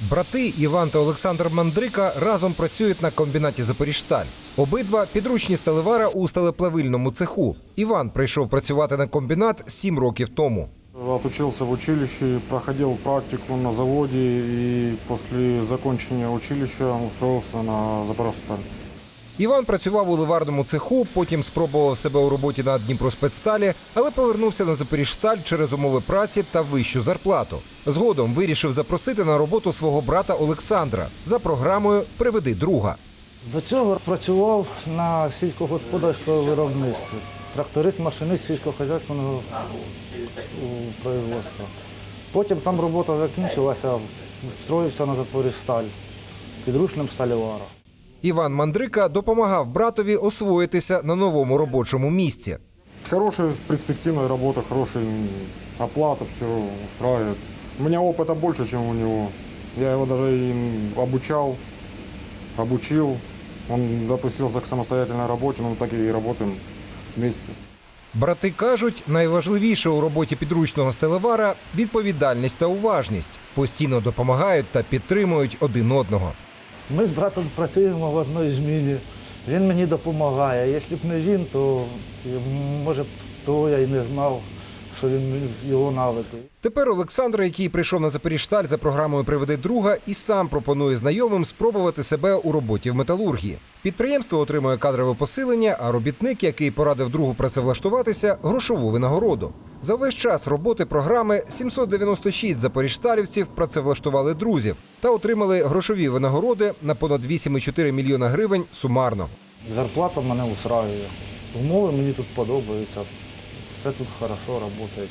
Брати Іван та Олександр Мандрика разом працюють на комбінаті Запоріжсталь. Обидва підручні сталевара у сталеплавильному цеху. Іван прийшов працювати на комбінат сім років тому. Отучился в училище, проходил практику на заводе и после закончения училища устроился на Запорожсталь. Іван працював у ливарному цеху, потім спробував себе у роботі на Дніпроспецсталі, але повернувся на Запоріжсталь через умови праці та вищу зарплату. Згодом вирішив запросити на роботу свого брата Олександра за програмою Приведи друга. До цього працював на сільськогосподарському виробництві. Тракторист, машинист сільськогосподарського производства. Потім там робота закінчилася, встроївся на Запоріжсталь підручним сталіваром. Іван Мандрика допомагав братові освоїтися на новому робочому місці. Хорошая перспективная работа, хорошая оплата, все устраивает. У меня опыта больше, чем у него. Я его даже и обучал, обучил. Он допустился к самостоятельной работе, но мы так и работаем вместе. Брати кажуть, найважливіше у роботі підручного стелевара відповідальність та уважність. Постійно допомагають та підтримують один одного. Ми з братом працюємо в одній зміні. Він мені допомагає. Якщо б не він, то може б того я й не знав, що він його навики. Тепер Олександр, який прийшов на Запоріжсталь за програмою Приведи друга, і сам пропонує знайомим спробувати себе у роботі в металургії. Підприємство отримує кадрове посилення, а робітник, який порадив другу працевлаштуватися, грошову винагороду. За весь час роботи програми 796 запоріжтарівців працевлаштували друзів та отримали грошові винагороди на понад 8,4 мільйона гривень сумарно. Зарплата мене устраює. Умови мені тут подобаються. Все тут хорошо працює.